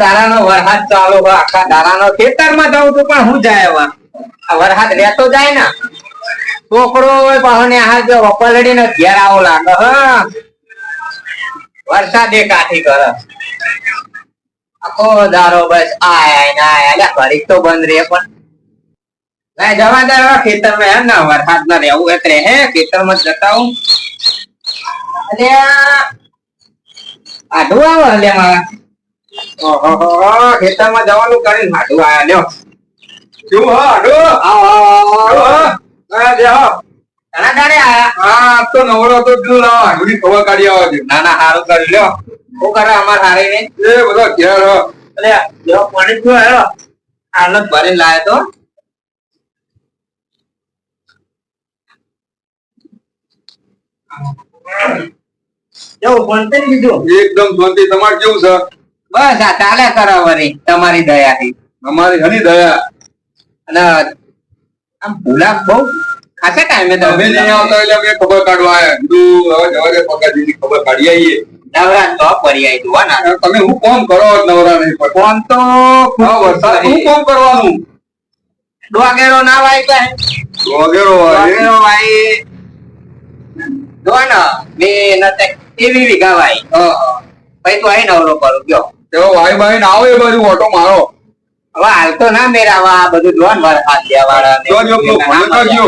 દાડાનો વરસાદ ચાલુ હોય, આખા દાડાનો ખેતરમાં જાઉં છું, પણ હું જાય હવે આ રહેતો જાય ને? છોકરો હોય, પાછો ને આ જો પલડીને ઘેર આવો લાગે, હ. વરસાદે કાઠી કરે. આખો દારો બસ આય ને આય ફરી તો બંધ રે પણ. ના જવા દે ખેતરમાં એમ ને, વરસાદ ના રહેવું એક રહે ખેતરમાં જ જતા હું અલ્યા, આઢું આવે, અલ્યા, મારા. ખેતરમાં જવાનું કરીને આઢું આયા લ્યો. શું હા હાડો? આવો ઘણા આયા? હા તો નવરો તો કીધું લાવો હાડુની ખબર કાઢી આવો છે ના ના હારું કરી લ્યો. શું કરે અમાર હારી ને. એ બધો ઘેર હો. અલે લ્યો પાણી જો હેરો આનંદ ભરીને લાયો તો. જો ફોન કરી એકદમ શાંતિ તમારે કેવું છે? બસ આ ચાલે કરો વરી તમારી દયાથી. અમારી ઘણી દયા. અને આમ ભૂલા બહુ ખાસા ટાઈમે તમે નહીં આવતા એટલે અમે ખબર કાઢવા આવ્યા કીધું હવે જવાજે પગાજીની ખબર કાઢી આવીએ નવરા તો ફરી આવી હો ના. તમે હું કોમ કરો નવરા નહીં તો હા કોમ કરવાનું? ડોગેરો ના વાય કે? વગેરો હોય ડોગેરો વાય. જો ને બે નતે એવી વીઘા વાય હા પછી તો અહીં નવરો કરું ગયો. તેઓ ભાઈ ભાઈ આવો એ બાજુ ઓટો મારો હવે હાલ તો ના મેરાવા આ બધું જોન વાર હાથ દેવા વાળા જો જો કરજો.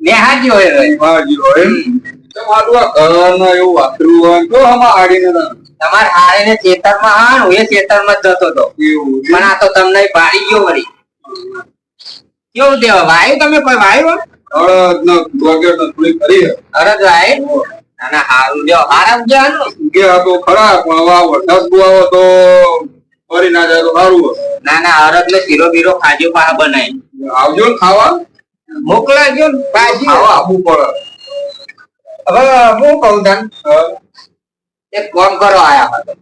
ને જો એ રહ્યો. હાજી હોય તમારું આ ઘરનું એવું વાતરું તો હમા હાડીને ના. તમારે હારે ને ખેતરમાં હા હું એ ખેતરમાં જ જતો હતો. પણ આ તો તમને પાડી ગયો વળી. કેવું દેવા? વાયુ તમે કોઈ વાયુ અરજ ને વગેરે કરી. અરજ વાય? ના ના હારું હારા કે આ તો ખરા પણ હવે આ વરસાદ બહુ તો ફરી ના જાય તો સારું ના ના અરજ ને શીરો બીરો ખાજો પા બનાય. આવજો ને ખાવા. મોકલાજો ને પાછી ખાવા આપવું પડે. હવે હું કહું તને? એક કામ કરો આયા હતો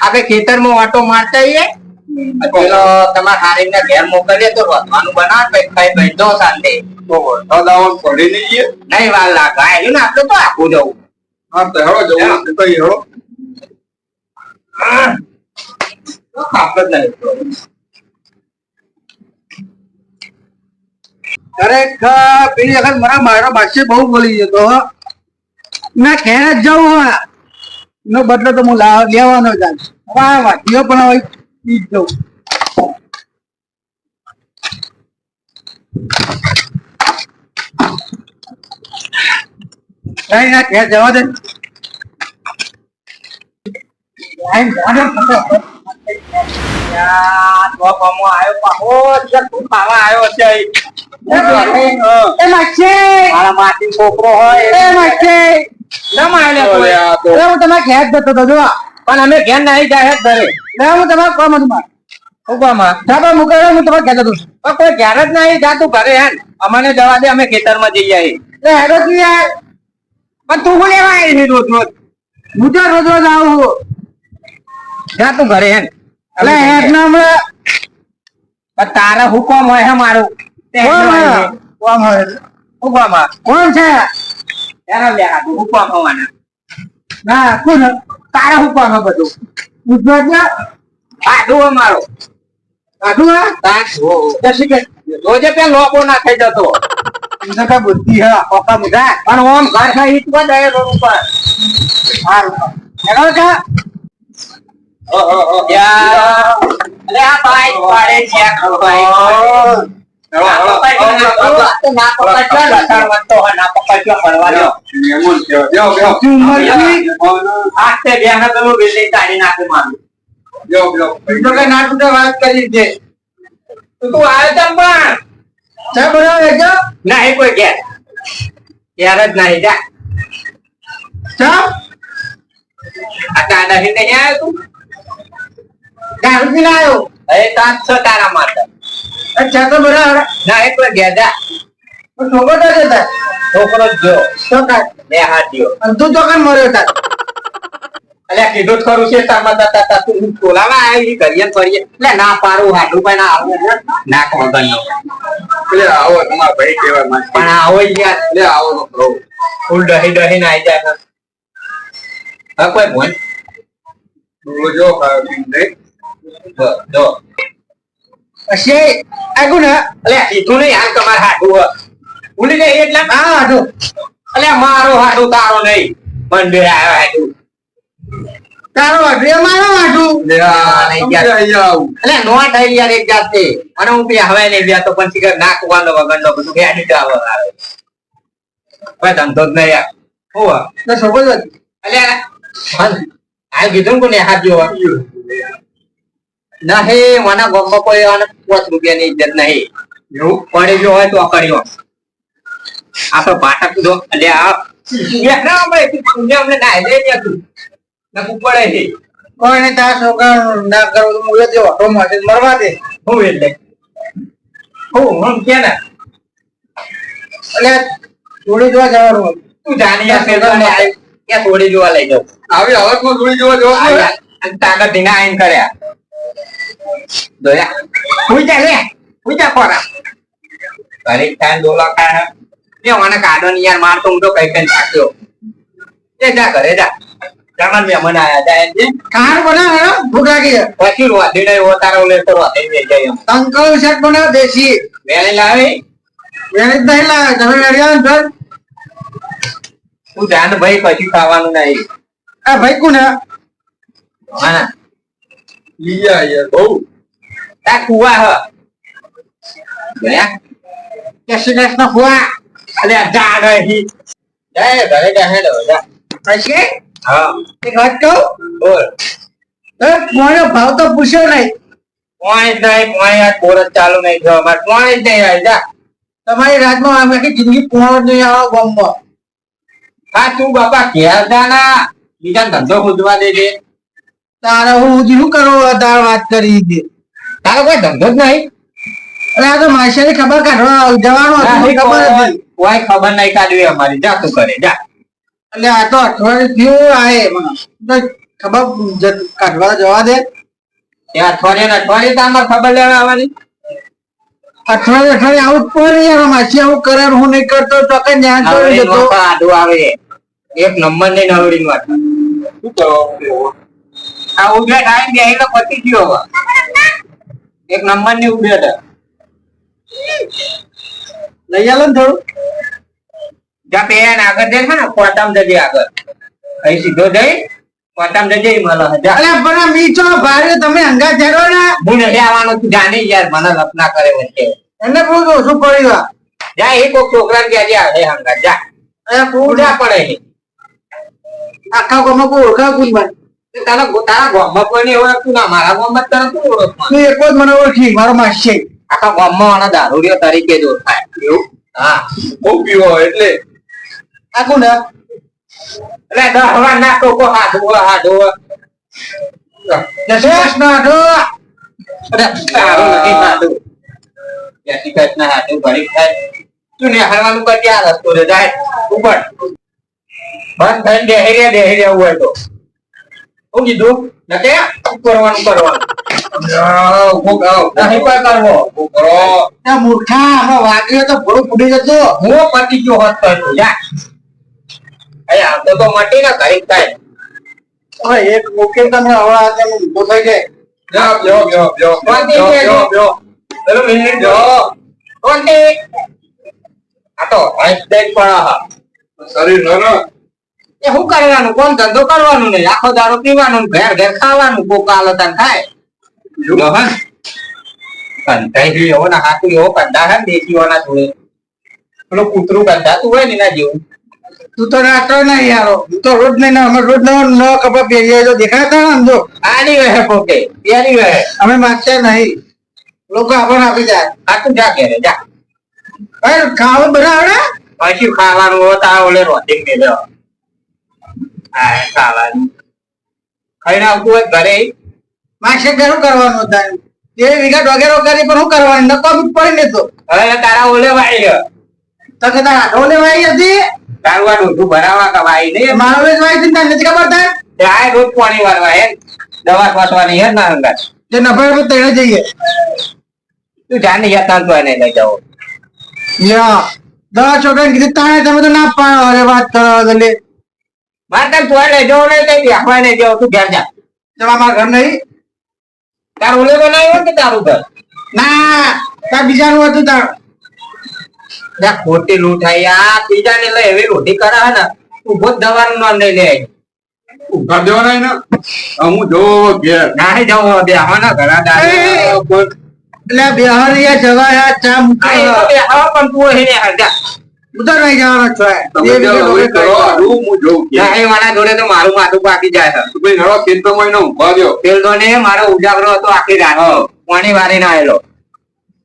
આપણે ખેતરમાં વાટો મારતા આવીએ પેલો તમારા હારીને ઘેર મોકલીએ તો રોધવાનું બનાવ પછી બેઠો શાંતિ. નહીં વાર લાગે ને આપણે તો આખું જવું. હા તો હેળો જવું છે તો હેળો ખરેખર પેલી વખત મારા મારો બાદશાહ બહુ બોલી જતો તો ના ઘેર જ જવું હોય. એનો બદલો તો હું લાવ- લેવાનો જ. હવે વાટીઓ પણ હવે પી જ જવું. કઈ ના જવા દે. પણ અમે ઘેર નહીં જાય ઘરે. હું તમારે કોમ હતું મુકાયો હું તમારે ઘેર જતો પણ કોઈ ઘેર જ નહીં જાતું ઘરે હેન. અમને જવા દે અમે ખેતરમાં જઈ આવીએ. હેડો યાર. પણ તું શું લેવા આવી રોજ રોજ. હું તો રોજ રોજ આવું જા તું ઘરે હેન એટલે હમણાં તારા હુકમ હોય હે મારું? કોણ હોય? છે? એનો લે હુકમ હોવાના? ના કોણ તારા હુકમ હે બધું? ગુજરાત ના આડું હે મારો. હા? તાર. રોજે પેલો લોબો ના થઈ જતો. એને કાંઈ બુદ્ધિ હે? પોકા મુઢા પણ ઓમ ઘર ઉપર. હાર. હેડો કા આ પાડે છે આ વંતો દો. મારું. બેહો, બેહો. તો કે વાત કરી છે. તું આવ્યો પણ. ચા બનાવો એક કપ? નહીં કોઈ ઘેર. ઘેર જ નહીં જા. ચા? આ ચા નહીં નહીં આવ્યો તું? દારૂ પીને આવ્યો? એ તાત છો તારા એ ચા તો બનાવો ના એક કોઈ ઘેર જા. છોકરો તો જતા. છોકરો જ જો. તો કાંઈ. બે હાથ. અને તું તો મર્યો તાર. અલ્યા કીધું જ ખરું છે તારમાં તાતા તા તું બોલાવા આવી કરીએ કરીએ એટલે ના પાડું હાડું પણ આવું. ના કોણ ગણ્યો લે, આવો તમારા ભાઈ કેવા માં પણ આવો યાર. એટલે આવો નો. ફૂલ ડહી ડહી ને આવી જાય હવે કોઈ ભોન રોજો નહીં. જો જો. પછી આગુ ને. અલે કીધું નહીં હાલ તમારે હાથું હે. ભૂલી ગઈ એટલે? હા હાડું. અલે મારો હાડું તારો નહીં. મંદિર આવ્યો હાથું તારો એ મારો લે આ નો થઈ યાર એક જાતે અને હું પી હવે નહીં વ્યા તો પણ શીખર નાખવાનો વગરનો બધું જ આવે કોઈ ધંધો જ નહીં હું હે? તો સપોઝ અલે આ કીધું કોને હાથ જોવા? નહીં મને ગમમાં કોઈ અને પાંચ રૂપિયાની ઇજ્જત નહીં. એવું? પડી જો હોય તો અકડ્યો આ તો પાટક દો અલે આ. ના આપણે અમને ને તું. નકુ પડે છે. કોઈ ને તારા છોકરા ના કરો તો મુલે તે વાટો માટે મરવા દે. હું એટલે. હું હું કે ને? એટલે થોડી જોવા જવાનું તું જાણી યાર પેલો ને આ ક્યાં થોડી જોવા લઈ જાઉં આવી હાલતમાં થોડી જોવા? યાર, તાકાત ધીના આઈન કર્યા દોયા. હું જા લે. હુઈ જા ખોરા. ઘરે થાય દોલા ખાય ને મને કાઢો ને યાર માર તો હું તો કઈ કઈ થાક્યો એ જા ઘરે જા. જમણ મહેમાન આયા જા એમ જી. ખાર બનાવ ભૂખ લાગી છે. પછી રોધી નહીં હો તારો લે તો રોધી મેં જઈ એમ. તંકલ શાક બનાવ દેશી? વેલી લાવી? વેણી નહીં લાવે તમે વેણી આવો ને ઘર. તું જાન ભાઈ પછી ખાવાનું નહીં. આ ભાઈ કોને હા? લઈ આ યાર, બહુ. તા કુવા હ. ગયા જય શ્રી કૃષ્ણ ફુવા અલે આ જા નહીં જા ઘરે જા હેડો જા પછી? હા. એક વાત કહું? બોલ. એ ભાવ તો પૂછ્યો નહીં. જ નહીં પોણી આજ બોરસ ચાલુ નહીં થયો. અમારે પોણી નહીં આવી જા. તમારી રાતમાં આખી જિંદગી પૂર્ણ નહીં આવો ગામમાં. હા તું બાપા ઘેર જા ના. બીજા ધંધો ખોદવા દેજે. તારે હું શું કરો તાર વાત કરી હતી તારો કોઈ ધંધો જ નહીં? અરે આ તો માસિયાની ખબર કાઢવા જવાનું ખબર કોઈ હતી. કોઈ ખબર નહીં કાઢવી અમારી. જા તું કરે જા. એટલે આ તો અઠવાડિયું થયું આએ મને ખબર જ- કાઢવા જવા દે. એ અઠવાડિયે અઠવાડિયે તો આમાં ખબર લેવા આવવાની અઠવાડિયે અઠવાડિયે આવું પડે યાર માસી આવું કરે હું નહીં કરતો તો કઈ જ્ઞાન તો નવરી જતો આડું આવે. એક નંબરની નવડી વાત આ ઉભે ટાઈમ બે એટલે પતી ગયો હવે. એક નંબરની ઉભે લઈ આલો ને થોડું. જ્યાં પેન આગળ જાય છે ને કોટામ જજે આગળ. અહીં સીધો જઈ કોટામ જજે મને અલે પણ મીચો ભારે તમે હંગા જરો ને? હું નથી આવવાનો તું જાને યાર મને લપના કરે વચ્ચે એને બહુ ઓછું પડી ગયું જા એક છોકરા ને આજે આવે હંગા જા. અરે પૂજા પડે છે. આખા ગામમાં કોઈ ઓળખા કોઈ બન તારા તારા ગામમાં કોઈ નહીં ઓળખતું ના મારા ગામમાં તને શું ઓળખ તું એક જ મને ઓળખી મારો માસી આખા ગામમાં આના દારૂડિયો તરીકે જ ઓળખાય. એવું? હા. બહુ પીવો એટલે? આ કોણ હે? એટલે દસ વાર ના ટોકો હાથવો હાથવો જય શ્રી કૃષ્ણ આટો અરે તારું નથી હાથું જય શ્રી કૃષ્ણ હાથું ઘડીક થાય તું નિહાળવાનું કરજે આ રસ્તો રે જાય ઉપર બંધ થઈને બેહી રે બેહી રહેવું હોય તો હું કીધું નકે કરવાનું કરવાનું કરો. મૂર્ખા વાગ્યો તો ભોળું ફૂટી જતો હું પતી ગયો હોત જા અરે આવતો તો મટી ને ઘડીક થાય. હવે એક મુકેલ તમને હવે આ તેમ ઊભો થઈ જાય. મિનિટ જો. આ તો હા શરીર. એ શું કરવાનું? કોણ ધંધો કરવાનું નહીં? આખો દારૂ પીવાનું ઘેર ઘેર ખાવાનું કોક આલો તને ખાય જો હન કંટાઈ ગયું એવો ના હાથું એવો કંટા હે ને દેશીઓના જોડે. પેલું કૂતરું કંટાતું હોય ને એના જેવું. તું તો રાતો નહીં યારો હું તો રોજ નહીં અમે રોજ નવો નવો કપડા પહેરીએ તો દેખાતા ને જો? આની વહે પોકે તેની વહે. અમે માગતા નહીં. લોકો આપણને આપી જાય. હાથું જા ઘેરે જા. અરે ખાવું બનાવડે પછી ખાવાનું હોય તો આ ઓલે રોટી મેલ્યો હા ખાવાનું. ખાઈને આવતું હોય ઘરે. માસે ઘરું કરવાનું થાય. એ વિગત વગેરે વગેરે પણ હું કરવાનું? નકો પડી ને તો. હવે તારા ઓલે વાઈ તો કદાચ તારા ઓલે લેવાઈ હતી? તારું આ ડોઢું ભરાવા કવાય નહીં. મારો નથી ખબર થાય તે રોજ પાણી વાળવા હે. દવા છાંટવાની હે ના અંગાત જે નફા પર જઈએ. તું જાને જતા તો એને લઈ જાઓ. યા દવા છોકરાને કીધું તાણે તમે તો ના પાડો. અરે વાત કરો મારે તને તો લઈ જાઓ નહીં લઈ બેસવા નહીં જાઓ તું ઘેર જા. જવા મારા ઘર નહીં? તાર ઓલે બનાવ્યો કે તારું ઘર? ના તાર બીજાનું હતું તાર. ખોટી લૂંટાઈ આ બીજાને લઈ એવી રોટી હે ને ઊભો જ દવાનું નામ લઈ લે. ઉઘાડ દેવાના ને? હું જોઉં ઘેર. ના જાવ બે આવાના ઘણા દાદા એટલે બિહારી જવાય ચા મૂકો આ એ તો બે આવા પણ તું અહીં હરજા. હું તો નહીં જવાનો છો. એ બીજો કરો હું હું જોઉં ઘેર. નાહી વાળા જોડે તો મારું માથું પાકી જાય છે. તો ભાઈ તો ખેતરમાં એને ઊભા દ્યો. પેલ તો ને મારો ઉજાગરો હતો આખી રાત પાણી વારી ના આવેલો.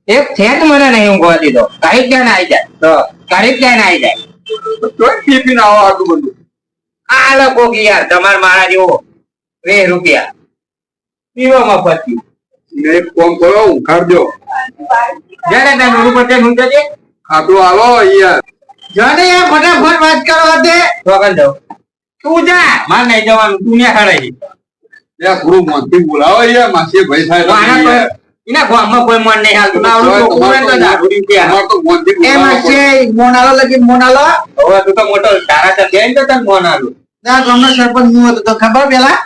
એક છે મને નહીં ઊંઘવા દીધો કઈ ક્યાં ના આવી જાય? કઈ ક્યાં ના આવી જાય? તો તોય પી આવો આટલું બધું. આ લોકો યાર તમાર મારા જેવો બે રૂપિયા પીવામાં કરો ઉઘાડ દ્યો. તમે નોરું પટેલનું જજે ખાટલું યાર જાને યાર ફટાફટ વાત કરવા દે તો કર તું જા માર નહીં જવાનું તું ને ખડાઈ યાર થોડું મનથી બોલાવો યાર માસી ભાઈ થાય એના ગામમાં કોઈ મન નહીં હાલતું. આવડું તો એ મોનાલો. લગી મોનાલો. હવે તું તો મોટો તારા તો બેન તો તને ત્યાં ગામનો સરપંચ હું હતો. તો ખબર પેલા?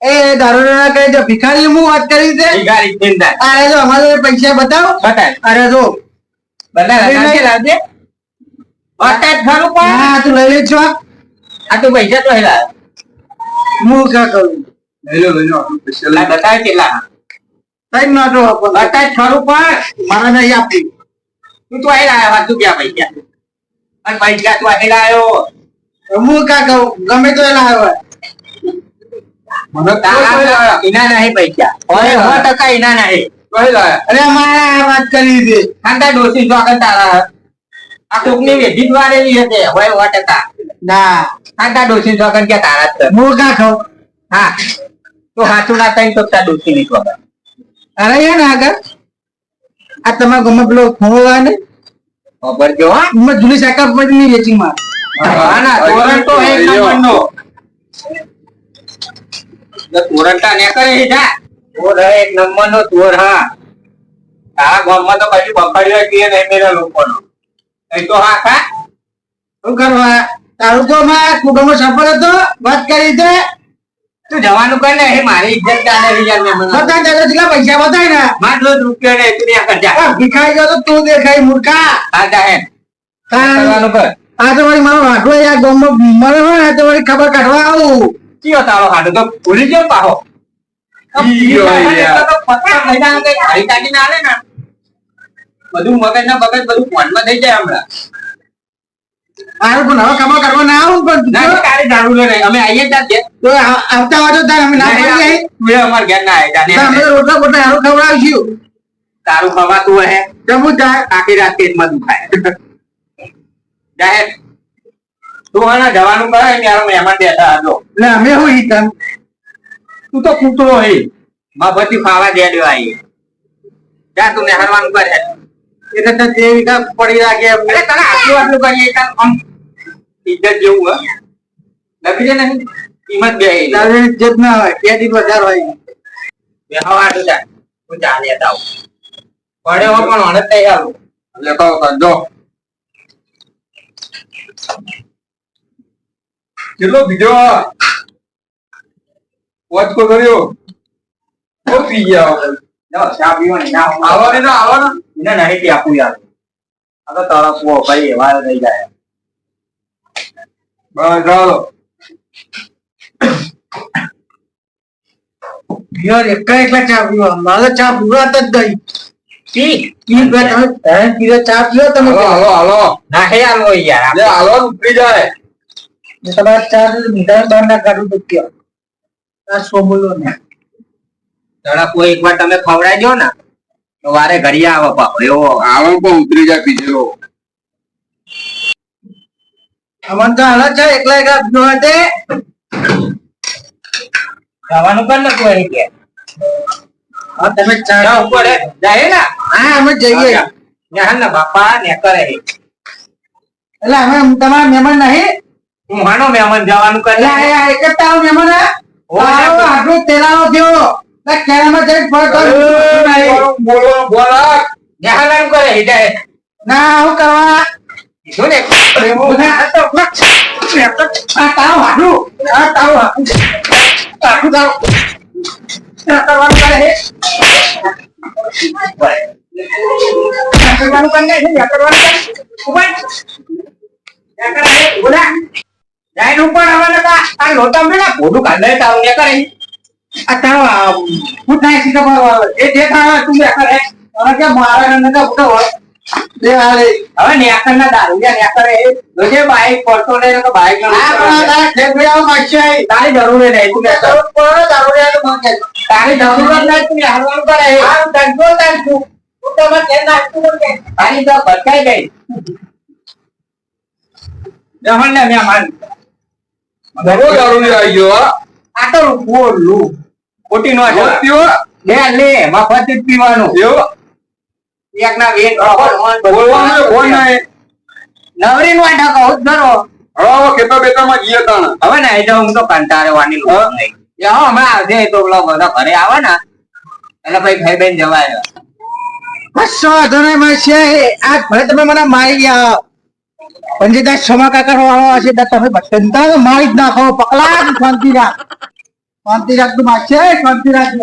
એ દારૂ ના કહે જો ભિખારી હું વાત કરી છે? ભિખારી ચિંતા અરે જો અમારે પૈસા બતાવો. બતાય. અરે જો. બધા રાખજે રાખજે અત્યારે ખરું પણ. હા તું લઈ લે છો આ તું પૈસા તો હેલા. હું ક્યાં કરું? લઈ લો લઈ લો. આપણું special લા. બતાય કેટલા? કઈ નોટો અત્યારે ખરું પણ મારા નહીં આપી. તું તો હેલા આવ્યો તું ક્યાં પૈસા અને પૈસા તું હેલા આવ્યો હું કહું? ગમે તો આવે મને તારા લાયા. ઇના નહીં પૈસા ઓય સો ટકા ઇના નહીં. કોઈ લાયા. અરે મારા વાત કરી છે ખાંડા ડોસી જોગન તારા હે. આ કોકની વેઢી જ વાળેલી હોય સો ટકા. ના. ખાંડા ડોસી જોગન કે તારા જ હું ક્યાં ખાઉં હા. તો હાથું ના થાય તો ડોસી ખબર અરે આગળ. આ તમારા ગામમાં પેલો હોય ને? ખબર જો હા. એમાં જુલી શાખા પછી ની વેચી માં ના તોરણ તો એક નંબરનો. જો તોરણતા ને કરે છે જા હે એક નંબરનો તોર હા. આ ગામમાં તો કશું બફાડ્યો કે નહીં મેરા લોકોનો. એ તો હા. કા શું કરવા? તારું તો માં કુટુંબ સફળ હતો વાત કરી છે તું જવાનું કર ને એ મારી ઇજ્જત કાઢે યાર મેં બતા ચાલો જેટલા પૈસા બતાય ને. માર રૂપિયો ને તું ત્યાં કર જા. આ ગયો તો તું દેખાય મૂર્ખા. હા જાહે કરવાનું કર. આ તો મારી મારો વાટલો યાર ગમ મરે હોય ને તો મારી ખબર કાઢવા આવું. કયો તારો હાડો? તો ભૂલી ગયો પાહો. બધું મગજ ના. મગજ બધું ફોનમાં થઈ જાય હમણાં. પણ હવે કમો કાઢવા ના આવું પણ ના તારી દારૂ લે અમે આઈએ જ છીએ તો આવતા હોય તાર અમે ના પાડી આવી તું એ અમાર ઘેર ના આય તો અમે રોટલા બોટલા હારું ખવડાવશું. તારું ખવાતું હે. જમું ચાય આખી રાત પેટમાં દુખાય. જાહેર. તું હે જવાનું કરે ને યાર મહેમાન બેઠા હતો એટલે અમે હું ઈ તું તો કૂતરો હે. માં બધી ખાવા દે દેવા આઈ જા તું નેહરવાનું કરે એટલે તો જે વિકા પડી રાખે તને આટલું આટલું કરીએ ઇજ્જત જેવું હે. નથી છે ને કિંમત બે તારે ઇજ્જત ના હોય બે દી વધારે હોય. બેહવા આટલું જા. હું જા લેતા આવ. પડ્યો હો પણ હણત તૈયાર લેતા આવતા કેટલો બીજો વોચ કો કર્યો. કો પી ગયા હવે. ચા પીવાની ના હું આવો ને ના આવો ને એને નહીં આપું યાર. આ તો તારા કુવો ભાઈ એવા થઈ જાય. બસ ચાલો યાર એકલા એકલા ચા પીવા. મારે ચા પૂરા જ ગઈ. પી ઈ બે તમે તમે પીરે ચા પીઓ તમે. હાલો હાલો હાલો. ના હે હાલો યાર લે હાલો ઉતરી જાય. ને તમારે ચા તો મીઠા બહાર ના કાઢું તો કયો. આ સો બોલો ને. તડા કોઈ એકવાર તમે ખવડાવી દો ને તો વારે ઘડી આવો પાપો એવો આવો પણ ઉતરી જાય પીછેલો અમન તો હાલત છે એકલા એકલા પીવા દે જવાનું પણ તું અહીં કે. હા તમે ચા ઉપર જાય ને? હા અમે જઈએ. ન્યા ના બાપા ને કરે એટલે અમે તમારા મહેમાન નહીં. હું માનો મહેમાન જવાનું કરે. એક જ તારો મહેમાન હે? ઓ, આપણો આટલું તેલાનો થયો કેરામાં જઈને ફળ. બોલો બોલા. ન્યા કરે હે ના હું કરવા શું ને, આ તો આ તારો હાડું આ તારો હાડું. ના કરવાનું કરે હે કરવાનું કરે ના કરવાનું કરે હે બોલા ઉપર આવવાના તા આ લોટા મેલા ભોડું કાઢે તારું ને કરે. આ તારો હું થાય છે ખબર એ દેખાવા તું બે કરે કે મારા હવે નેકર ના દારૂ નેકર જોજે બાઈક પડતો ને તો બાઈક આ પણ તારા ખેતરિયાઓ માગશે. તારી જરૂર નહીં તું નેકર જરૂર પડે દારૂડિયા તો માંગે તારી જરૂર જ નહીં તું હારવાનું કરે. કંટ્રોલ તાર તું તું તો નાખતું નથી. તારી તો ભટકાઈ ગઈ. જહણ ને મેં માન. બહુ દારૂ આવી ગયો આ તો બોલું. ખોટી નો. લે લે મફત જ પીવાનું. એવું? એક ના વેન નવરી નો કહું જ ખરો હવે ખેતર બેતરમાં જઈએ તાણે. હવે ને એટલે હું તો કંટાળવાની લોટ નહીં. એ હમણાં આવજે તો પેલો બધા ઘરે આવે ને. એટલે ભાઈ ભાઈ બેન જવાય. વાંધો નહીં આજ ભલે તમે મને મારી ગયા. જે તાર કાકા વાળો હશે તમે બચતા મારી જ નાખો. પકલા શાંતિ રાખ. શાંતિ રાખ તું માસી. શાંતિ રાખ.